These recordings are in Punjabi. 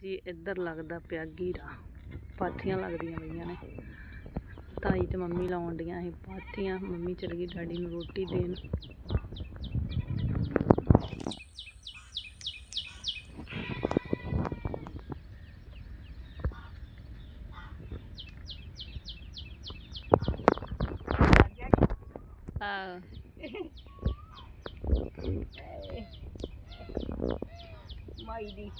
ਜੀ ਇੱਧਰ ਲੱਗਦਾ ਪਿਆ ਗੀਰਾ। ਪਾਥੀਆਂ ਲੱਗਦੀਆਂ ਪਈਆਂ ਨੇ। ਤਾਈ ਤੇ ਮੰਮੀ ਲਾਉਣ ਡੀਆਂ ਸੀ ਪਾਥੀਆਂ। ਮੰਮੀ ਚਲ ਗਈ ਡੈਡੀ ਨੂੰ ਰੋਟੀ ਦੇਣ। ਆ ਮਾਈ ਦੀ।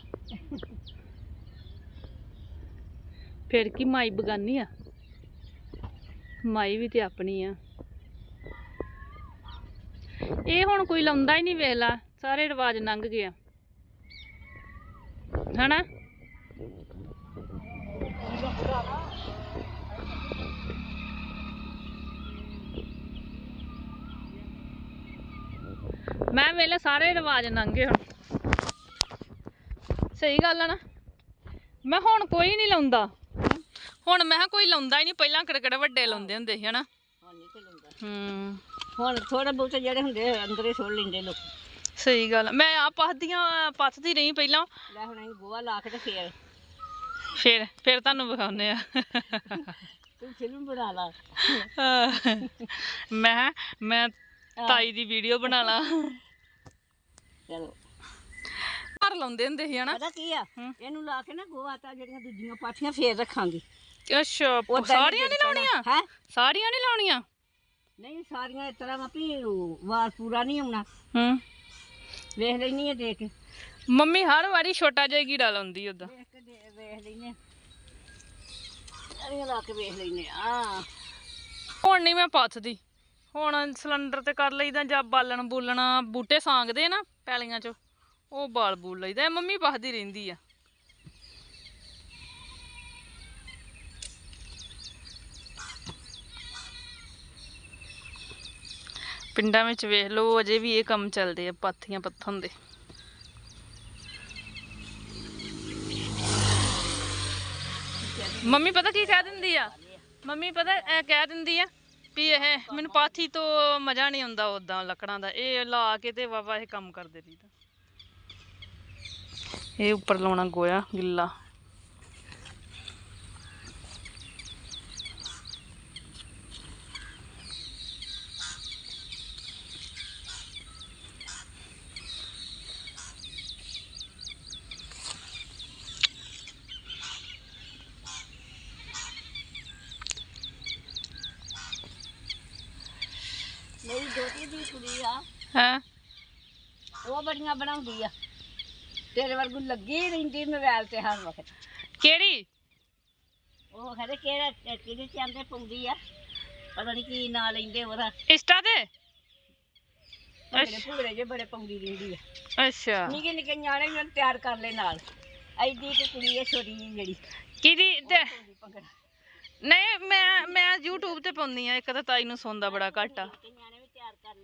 ਫਿਰ ਕੀ ਮਾਈ ਬਗਾਨੀ ਆ? ਮਾਈ ਵੀ ਤੇ ਆਪਣੀ ਆ। ਇਹ ਹੁਣ ਕੋਈ ਲਾਉਂਦਾ ਹੀ ਨਹੀਂ ਵੇਖਲਾ ਸਾਰੇ ਰਿਵਾਜ ਲੰਘ ਗਏ ਆ। ਹਨਾ? ਮੈਂ ਵੇਲੇ ਸਾਰੇ ਰਿਵਾਜ ਲੰਘ ਗਏ ਹੁਣ। ਸਹੀ ਗੱਲ ਆ ਨਾ? ਮੈਂ ਹੁਣ ਕੋਈ ਨਹੀਂ ਲਾਉਂਦਾ। ਹੁਣ ਮੈਂ ਕਿਹਾ ਕੋਈ ਲਾਉਂਦਾ ਹੀ ਨਹੀਂ ਪਹਿਲਾਂ ਕਿਹੜੇ ਵੱਡੇ ਲਾਉਂਦੇ ਹੁੰਦੇ ਸੀ ਹਨਾ? ਹੁਣ ਨਹੀਂ ਲੰਦਾ ਹੂੰ। ਹੁਣ ਥੋੜਾ ਬਹੁਤ ਜਿਹੜੇ ਹੁੰਦੇ ਅੰਦਰੇ ਸੁੱਟ ਲੈਂਦੇ ਲੋਕ। ਸਹੀ ਗੱਲ ਆ। ਮੈਂ ਆ ਪੱਥਦੀਆਂ ਪੱਥਦੀ ਰਹੀ ਪਹਿਲਾਂ। ਲੈ ਹੁਣ ਅਸੀਂ ਗੋਆ ਲਾ ਕੇ ਤੇ ਫੇਰ। ਫਿਰ ਫਿਰ ਤੁਹਾਨੂੰ ਵਿਖਾਉਂਦੇ ਆ। ਤੂੰ ਫਿਲਮ ਬਣਾ ਲਾ। ਮੈਂ ਮੈਂ ਤਾਈ ਦੀ ਵੀਡੀਓ ਬਣਾ ਲਾ। ਚਲੋ। ਘਰ ਲਾਉਂਦੇ ਹੁੰਦੇ ਸੀ ਹਨਾ? ਪਤਾ ਕੀ ਆ। ਇਹਨੂੰ ਲਾ ਕੇ ਨਾ ਗੋਆ ਤਾਂ ਜਿਹੜੀਆਂ ਦੂਜੀਆਂ ਪਾਠੀਆਂ ਫੇਰ ਰੱਖਾਂਗੇ। ਅੱਛਾ ਸਾਰੀਆਂ ਨਹੀਂ ਲਾਉਣੀਆਂ? ਹੈ? ਸਾਰੀਆਂ ਨਹੀਂ ਲਾਉਣੀਆਂ? ਨਹੀਂ ਸਾਰੀਆਂ ਇਸ ਤਰ੍ਹਾਂ ਵੀ ਵਾਰ ਪੂਰਾ ਨਹੀਂ ਆਉਣਾ। ਹੂੰ। ਵੇਖ ਲੈਣੀ ਆ ਦੇਖ। ਮੰਮੀ ਹਰ ਵਾਰੀ ਛੋਟਾ ਜਿਹਾ ਕੀੜਾ ਲਾਉਂਦੀ ਉਦਾਂ ਦੇਖ ਕੇ ਦੇ- ਵੇਖ ਲੈਨੇ ਸਾਰੀਆਂ ਲਾ ਕੇ ਵੇਖ ਲੈਨੇ ਆ। ਹੁਣ ਨਹੀਂ ਮੈਂ ਪੱਥਦੀ। ਹੁਣ ਸਿਲੰਡਰ ਤੇ ਕਰ ਲਈਦਾ ਜਾਂ ਬਾਲਣ ਬੂਲਣਾ ਬੂਟੇ ਸਾਂਗਦੇ ਨਾ ਪੈਲੀਆਂ 'ਚ ਉਹ ਬਾਲ ਬੂਲ ਲਈਦਾ। ਮੰਮੀ ਪੱਥਦੀ ਰਹਿੰਦੀ ਆ। ਪਿੰਡਾਂ ਵਿੱਚ ਵੇਖ ਲਓ, ਅਜੇ ਵੀ ਇਹ ਕੰਮ ਚੱਲਦੇ ਆ, ਪਾਥੀਆਂ ਪੱਥਣ ਦੇ। ਮੰਮੀ ਪਤਾ ਕੀ ਕਹਿ ਦਿੰਦੀ ਆ? ਮੰਮੀ ਪਤਾ ਇਹ ਕਹਿ ਦਿੰਦੀ ਆ ਵੀ ਇਹ ਮੈਨੂੰ ਪਾਥੀ ਤੋਂ ਮਜ਼ਾ ਨਹੀਂ ਆਉਂਦਾ ਉਦਾਂ ਲੱਕੜਾਂ ਦਾ। ਇਹ ਲਾ ਕੇ ਤੇ ਵਾਵਾ ਇਹ ਕੰਮ ਕਰਦੇ ਰਹੀਦਾ ਇਹ ਉੱਪਰ ਲਾਉਣਾ ਗੋਇਆ ਗਿੱਲਾ ਮੇਰੀ ਦੋਤੀ ਦੀ ਕੁੜੀ ਆ। ਹੈ। ਉਹ ਬੜੀਆਂ ਬਣਾਉਂਦੀ ਆ। ਤੇਰੇ ਵਰਗੂ ਲੱਗੀ ਰਹਿੰਦੀ ਮੋਬਾਈਲ ਤੇ ਹਰ ਵਕਤ। ਕਿਹੜੀ? ਉਹ ਕਹਿੰਦੇ ਕਿਹੜਾ ਕਿਹਦੇ ਚਾਂਦੇ ਪਾਉਂਦੀ ਆ। ਪਤਾ ਨਹੀਂ ਕੀ ਨਾਂ ਲੈਂਦੇ ਉਹਦਾ। ਇੰਸਟਾ ਤੇ? ਭੰਗੜੇ ਭੁਗੜੇ ਜੇ ਬੜੇ ਪਾਉਂਦੀ ਰਹਿੰਦੀ ਆ। ਅੱਛਾ। ਨਿੱਕੇ ਨਿੱਕੇ ਨਿਆਣੇ ਤਿਆਰ ਕਰ ਲੈ ਨਾਲ। ਐਡੀ ਕੁੜੀ ਹੈ ਛੋਟੀ ਜਿਹੀ ਜਿਹੜੀ ਕਿਹਦੀ ਤੇ? ਨਹੀਂ ਮੈਂ ਮੈਂ YouTube ਤੇ ਪਾਉਂਦੀ ਆ। ਇੱਕ ਤਾਂ ਤਾਈ ਨੂੰ ਸੌਂਦਾ ਬੜਾ ਘੱਟ ਆ।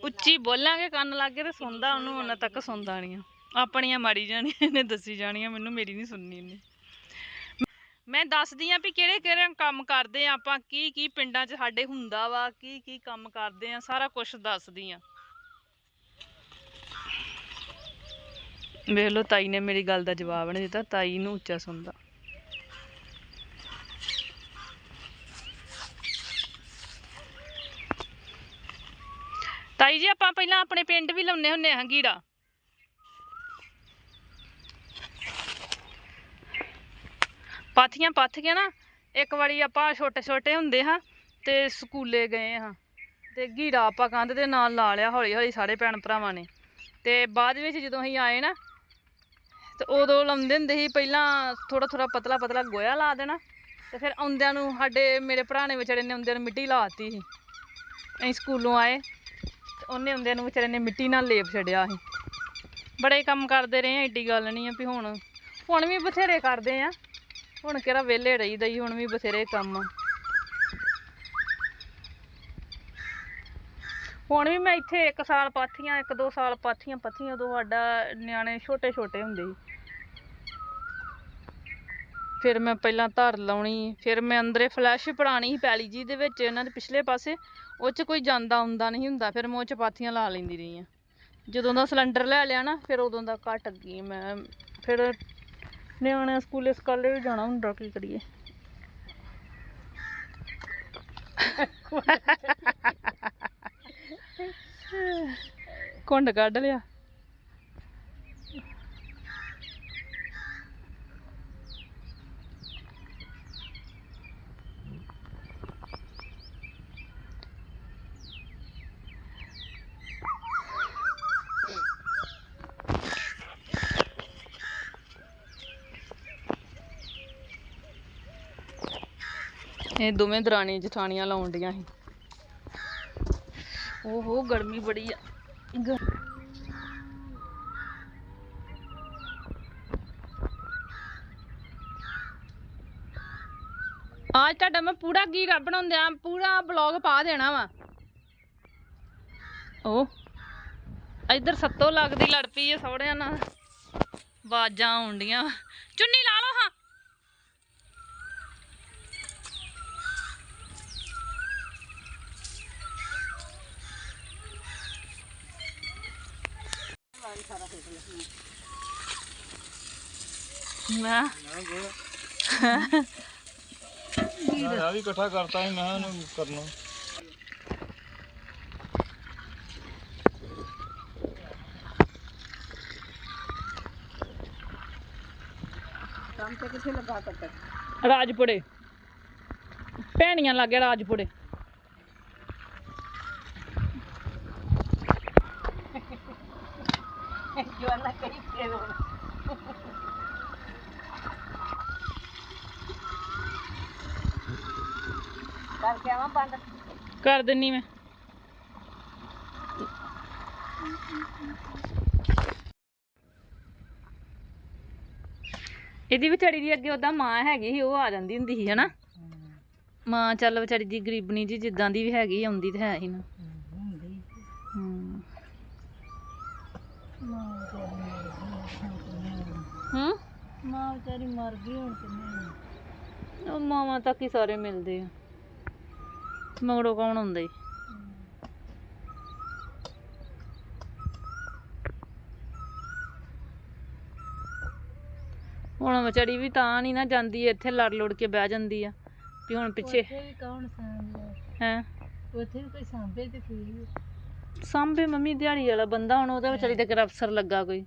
ਉੱਚੀ ਬੋਲਾਂਗੇ ਕੰਨ ਲੱਗੇ ਤੇ ਸੁਣਦਾ ਉਹਨੂੰ ਉਹਨਾਂ ਤੱਕ ਸੁਣਦਾ ਨਹੀਂ ਆ। ਆਪਣੀਆਂ ਮਾਰੀ ਜਾਣੀਆਂ ਇਹਨੇ ਦੱਸੀ ਜਾਣੀਆਂ ਮੈਨੂੰ ਮੇਰੀ ਨਹੀਂ ਸੁਣਨੀ ਇਹਨੇ ਮੈਂ ਦੱਸਦੀ ਆ ਵੀ ਕਿਹੜੇ ਕਿਹੜੇ ਕੰਮ ਕਰਦੇ ਆ ਆਪਾਂ ਕੀ ਕੀ ਪਿੰਡਾਂ 'ਚ ਸਾਡੇ ਹੁੰਦਾ ਵਾ ਕੀ ਕੀ ਕੰਮ ਕਰਦੇ ਆ ਸਾਰਾ ਕੁਝ ਦੱਸਦੀ ਆ। ਵੇਖ ਲਓ ਤਾਈ ਨੇ ਮੇਰੀ ਗੱਲ ਦਾ ਜਵਾਬ ਨਹੀਂ ਦਿੱਤਾ ਤਾਈ ਨੂੰ ਉੱਚਾ ਸੁਣਦਾ। ਤਾਈ ਜੀ, ਆਪਾਂ ਪਹਿਲਾਂ ਆਪਣੇ ਪਿੰਡ ਵੀ ਲਾਉਨੇ ਹੁੰਨੇ ਹਾਂ ਗੀੜਾ। ਪਾਥੀਆਂ ਪੱਥ ਕੇ ਨਾ, ਇੱਕ ਵਾਰੀ ਆਪਾਂ ਛੋਟੇ ਛੋਟੇ ਹੁੰਦੇ ਹਾਂ ਤੇ ਸਕੂਲੇ ਗਏ ਹਾਂ ਤੇ ਗੀੜਾ ਆਪਾਂ ਕੰਧ ਦੇ ਨਾਲ ਲਾ ਲਿਆ ਹੌਲੀ ਹੌਲੀ ਸਾਰੇ ਭੈਣ ਭਰਾਵਾਂ ਨੇ। ਤੇ ਬਾਅਦ ਵਿੱਚ ਜਦੋਂ ਅਸੀਂ ਆਏ ਨਾ, ਤੇ ਉਦੋਂ ਲਾਉਂਦੇ ਹੁੰਦੇ ਸੀ ਪਹਿਲਾਂ ਥੋੜਾ ਥੋੜਾ ਪਤਲਾ ਪਤਲਾ ਗੋਇਆ ਲਾ ਦੇਣਾ, ਤੇ ਫਿਰ ਆਉਂਦਿਆਂ ਨੂੰ ਸਾਡੇ ਮੇਰੇ ਭਰਾ ਨੇ ਵਿਚਾਰੇ ਨੇ ਆਉਂਦਿਆਂ ਨੂੰ ਮਿੱਟੀ ਲਾਤੀ ਸੀ। ਅਸੀਂ ਸਕੂਲੋਂ ਆਏ ਉਹਨੇ ਹੁੰਦਿਆਂ ਨੂੰ ਵਿਚਾਰੇ ਨੇ ਮਿੱਟੀ ਨਾਲ ਲੇਪ ਛੱਡਿਆ ਸੀ। ਬੜੇ ਕੰਮ ਕਰਦੇ ਰਹੇ ਆ, ਏਡੀ ਗੱਲ ਨਹੀਂ ਆ ਵੀ ਹੁਣ ਹੁਣ ਵੀ ਬਥੇਰੇ ਕਰਦੇ ਆ। ਹੁਣ ਕਿਹੜਾ ਵਿਹਲੇ ਰਹੀਦਾ ਹੀ ਹੁਣ ਵੀ ਬਥੇਰੇ ਕੰਮ ਆ। ਹੁਣ ਵੀ ਮੈਂ ਇੱਥੇ ਇੱਕ ਸਾਲ ਪਾਥੀਆਂ, ਇੱਕ ਦੋ ਸਾਲ ਪਾਥੀਆਂ, ਪੱਥੀਆਂ ਉਦੋਂ ਸਾਡਾ ਨਿਆਣੇ ਛੋਟੇ ਛੋਟੇ ਹੁੰਦੇ ਸੀ। ਫਿਰ ਮੈਂ ਪਹਿਲਾਂ ਧਰ ਲਾਉਣੀ, ਫਿਰ ਮੈਂ ਅੰਦਰੇ ਫਲੈਸ਼ ਪੜਾਣੀ ਸੀ ਪੈਲੀ ਜੀ ਦੇ ਵਿੱਚ, ਇਹਨਾਂ ਦੇ ਪਿਛਲੇ ਪਾਸੇ, ਉਹ 'ਚ ਕੋਈ ਜਾਂਦਾ ਆਉਂਦਾ ਨਹੀਂ ਹੁੰਦਾ, ਫਿਰ ਮੈਂ ਉਹ 'ਚ ਪਾਥੀਆਂ ਲਾ ਲੈਂਦੀ ਰਹੀ ਆ। ਜਦੋਂ ਦਾ ਸਿਲੰਡਰ ਲੈ ਲਿਆ ਨਾ, ਫਿਰ ਉਦੋਂ ਦਾ ਘਟ ਗਈ ਮੈਂ, ਫਿਰ ਨਿਆਣੇ ਸਕੂਲੇ ਸਕਾਲੇ ਵੀ ਜਾਣਾ ਹੁੰਦਾ, ਕੀ ਕਰੀਏ। ਕੁੰਡ ਕੱਢ ਲਿਆ। ਇਹ ਦੋਵੇਂ ਦਰਾਣੀ ਜਠਾਣੀਆਂ ਲਾਉਣ ਡੀਆਂ ਸੀ। ਓਹੋ, ਗਰਮੀ ਬੜੀ ਆ। ਅੱਜ ਤੁਹਾਡਾ ਮੈਂ ਪੂਰਾ ਗੀਰਾ ਬਣਾਉਂਦਿਆਂ ਪੂਰਾ ਬਲੌਗ ਪਾ ਦੇਣਾ ਵਾ। ਓ, ਇੱਧਰ ਸੱਤੋ ਲੱਗਦੀ ਲੜ ਪਈ ਐ ਸਹੁਰਿਆਂ ਨਾਲ। ਆਵਾਜ਼ਾਂ ਆਉਂਦੀਆਂ ਚੁੰਨੀ ਲਾ ਲਓ ਹਾਂ। ਮੈਂ ਆ ਵੀ ਇਕੱਠਾ ਕਰਤਾ ਮੈਂ ਕਿਹਾ ਉਹਨੂੰ ਕਰਨਾ। ਕੰਮ ਤੇ ਕਿੱਥੇ ਲੱਗਾ ਕੱਟ? ਰਾਜਪੁਰੇ। ਭੈਣੀਆਂ ਲੱਗੇ ਰਾਜਪੁਰੇ ਜਵਾਨਾ ਕਹੀ ਫੇਰ ਹੁਣ ਕਰਕੇ ਆਵਾਂ ਬੰਦ। ਕਰ ਦਿੰਨੀ ਮੈਂ। ਇਹਦੀ ਵਿਚਾਰੀ ਦੀ ਅੱਗੇ ਉਹਦਾ ਮਾਂ ਹੈਗੀ ਸੀ ਉਹ ਆ ਜਾਂਦੀ ਹੁੰਦੀ ਸੀ ਹਨਾ? ਮਾਂ ਚੱਲ ਵਿਚਾਰੀ ਦੀ ਗਰੀਬਣੀ ਜੀ ਜਿੱਦਾਂ ਦੀ ਵੀ ਹੈਗੀ ਆਉਂਦੀ ਤਾਂ ਹੈ ਹੀ ਨਾ। ਹੂੰ। ਹੂੰ ਮਾਂ ਵਿਚਾਰੀ ਮਰ ਗਈ ਹੁਣ ਕਿੰਨੇ ਉਹ ਮਾਵਾਂ ਤੱਕ ਹੀ ਸਾਰੇ ਮਿਲਦੇ ਆ। ਮਗਰੋਂ ਕੌਣ ਹੁੰਦਾ ਈ? ਹੁਣ ਵਿਚਾਰੀ ਵੀ ਤਾਂ ਨਹੀਂ ਨਾ ਜਾਂਦੀ ਇੱਥੇ ਲੜ ਲੁੜ ਕੇ ਬਹਿ ਜਾਂਦੀ ਆ ਵੀ ਹੁਣ ਪਿੱਛੇ ਕੌਣ ਸਾਂਭਦਾ? ਹੈ? ਉੱਥੇ ਵੀ ਕੋਈ ਸਾਂਭੇ ਤੇ ਫਿਰ ਸਾਂਭੇ ਮੰਮੀ ਦਿਹਾੜੀ ਵਾਲਾ ਬੰਦਾ ਹੁਣ ਉਹਦਾ ਵਿਚਾਰੀ ਦਾ ਕਿਹੜਾ ਅਫਸਰ ਲੱਗਾ ਕੋਈ।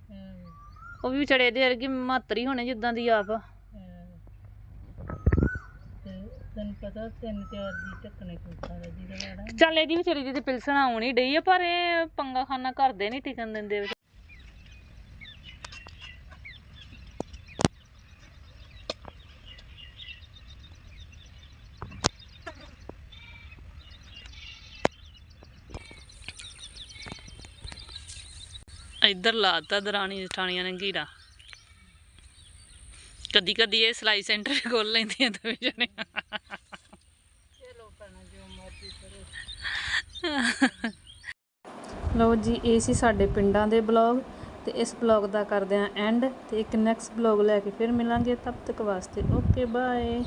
ਉਹ ਵੀ ਵਿਚਾਰੇ ਇਹਦੇ ਵਰਗੀ ਮਾਤਰੀ ਹੋਣੇ ਜਿੱਦਾਂ ਦੀ ਆਪ। ਆ ਤੈਨੂੰ ਪਤਾ ਤਿੰਨ ਚਾਰ ਦੀ ਟੱਕਣੇ ਕੋਈ ਸਾਰਾ ਦੀ ਦਾ ਚੱਲ ਇਹਦੀ ਵਿਚਾਰੀ ਦੀ ਤੇ ਪਿਲਸਣ ਆਉਣੀ ਡਈ ਆ, ਪਰ ਇਹ ਪੰਗਾ ਖਾਨਾ ਕਰਦੇ ਨਹੀਂ ਟਿਕਣ ਦਿੰਦੇ ਵਿਚ- ਇੱਧਰ ਲਾਤਾ ਦਰਾਣੀ ਜਠਾਣੀਆਂ ਨੇ ਘੀਰਾ। ਕਦੀ ਕਦੀ ਇਹ ਸਿਲਾਈ ਸੈਂਟਰ ਵੀ ਖੋਲ ਲੈਂਦੀਆਂ ਦੋਵੇਂ ਜਣੇ ਚਲੋ ਭੈਣਾ ਜੋ ਮਰਜ਼ੀ ਕਰੋ ਲਓ ਜੀ, ਇਹ ਸੀ ਸਾਡੇ ਪਿੰਡਾਂ ਦੇ ਬਲੌਗ ਤੇ ਇਸ ਬਲੌਗ ਦਾ ਕਰਦੇ ਆਂ ਐਂਡ ਤੇ ਇੱਕ ਨੈਕਸਟ ਬਲੌਗ ਲੈ ਕੇ ਫਿਰ ਮਿਲਾਂਗੇ। ਤਬ ਤੱਕ ਵਾਸਤੇ ਓਕੇ ਬਾਏ